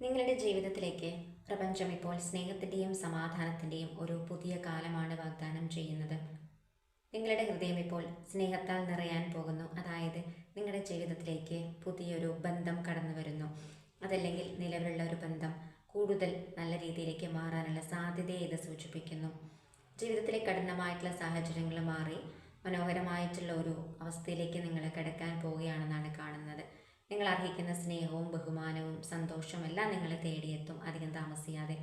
നിങ്ങളുടെ ജീവിതത്തിലേക്ക് പ്രപഞ്ചം ഇപ്പോൾ സ്നേഹത്തിന്റെയും സമാധാനത്തിന്റെയും ഒരു പുതിയ കാലമാണ് വാഗ്ദാനം ചെയ്യുന്നത്. നിങ്ങളുടെ ഹൃദയം ഇപ്പോൾ സ്നേഹത്താൽ നിറയാൻ പോകുന്നു. അതായത് നിങ്ങളുടെ ജീവിതത്തിലേക്ക് പുതിയൊരു ബന്ധം കടന്നു വരുന്നു. അതല്ലെങ്കിൽ നിലവിലുള്ള ഒരു ബന്ധം കൂടുതൽ നല്ല രീതിയിലേക്ക് മാറാനുള്ള സാധ്യതയെ ഇത് സൂചിപ്പിക്കുന്നു. ജീവിതത്തിലെ കഠിനമായിട്ടുള്ള സാഹചര്യങ്ങൾ മാറി മനോഹരമായിട്ടുള്ള ഒരു അവസ്ഥയിലേക്ക് നിങ്ങൾ കിടക്കാൻ പോവുകയാണെന്നാണ് കാണുന്നത്. നിങ്ങൾ അർഹിക്കുന്ന സ്നേഹവും ബഹുമാനവും സന്തോഷവും എല്ലാം നിങ്ങളെ തേടിയെത്തും. അധികം താമസിയാതെ.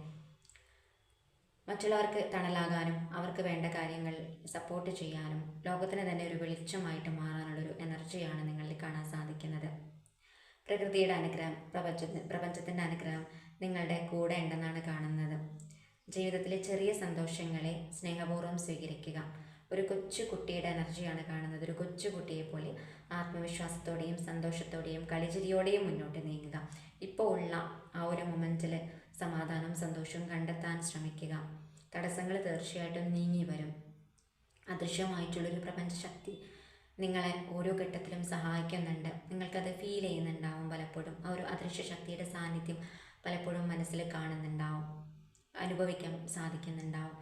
മറ്റുള്ളവർക്ക് തണലാകാനും അവർക്ക് വേണ്ട കാര്യങ്ങൾ സപ്പോർട്ട് ചെയ്യാനും ലോകത്തിന് തന്നെ ഒരു വെളിച്ചമായിട്ട് മാറാനുള്ളൊരു എനർജിയാണ് നിങ്ങളിൽ കാണാൻ സാധിക്കുന്നത്. പ്രകൃതിയുടെ അനുഗ്രഹം പ്രപഞ്ച പ്രപഞ്ചത്തിന്റെ അനുഗ്രഹം നിങ്ങളുടെ കൂടെ ഉണ്ടെന്നാണ് കാണുന്നത്. ജീവിതത്തിലെ ചെറിയ സന്തോഷങ്ങളെ സ്നേഹപൂർവം സ്വീകരിക്കുക. ഒരു കൊച്ചു കുട്ടിയുടെ എനർജിയാണ് കാണുന്നത്. ഒരു കൊച്ചു കുട്ടിയെ പോലെ ആത്മവിശ്വാസത്തോടെയും സന്തോഷത്തോടെയും കളിചിരിയോടെയും മുന്നോട്ട് നീങ്ങുക. ഇപ്പോൾ ഉള്ള ആ ഒരു മൊമെന്റിൽ സമാധാനം സന്തോഷവും കണ്ടെത്താൻ ശ്രമിക്കുക. തടസ്സങ്ങൾ തീർച്ചയായിട്ടും നീങ്ങി വരും. അദൃശ്യമായിട്ടുള്ളൊരു പ്രപഞ്ചശക്തി നിങ്ങളെ ഓരോ ഘട്ടത്തിലും സഹായിക്കുന്നുണ്ട്. നിങ്ങൾക്കത് ഫീൽ ചെയ്യുന്നുണ്ടാവും പലപ്പോഴും. ആ ഒരു അദൃശ്യ ശക്തിയുടെ സാന്നിധ്യം പലപ്പോഴും മനസ്സിൽ കാണുന്നുണ്ടാവും. അനുഭവിക്കാൻ സാധിക്കുന്നുണ്ടാവും.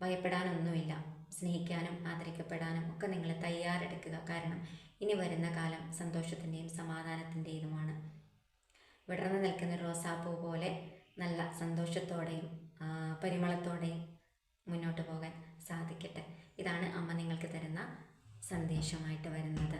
ഭയപ്പെടാനൊന്നുമില്ല. സ്നേഹിക്കാനും ആദരിക്കപ്പെടാനും ഒക്കെ നിങ്ങൾ തയ്യാറെടുക്കുക. കാരണം ഇനി വരുന്ന കാലം സന്തോഷത്തിന്റെയും സമാധാനത്തിന്റെതുമാണ് വിടർന്നു നിൽക്കുന്ന റോസാപ്പൂ പോലെ നല്ല സന്തോഷത്തോടെയും പരിമളത്തോടെയും മുന്നോട്ട് പോകാൻ സാധിക്കട്ടെ. ഇതാണ് അമ്മ നിങ്ങൾക്ക് തരുന്ന സന്ദേശമായിട്ട് വരുന്നത്.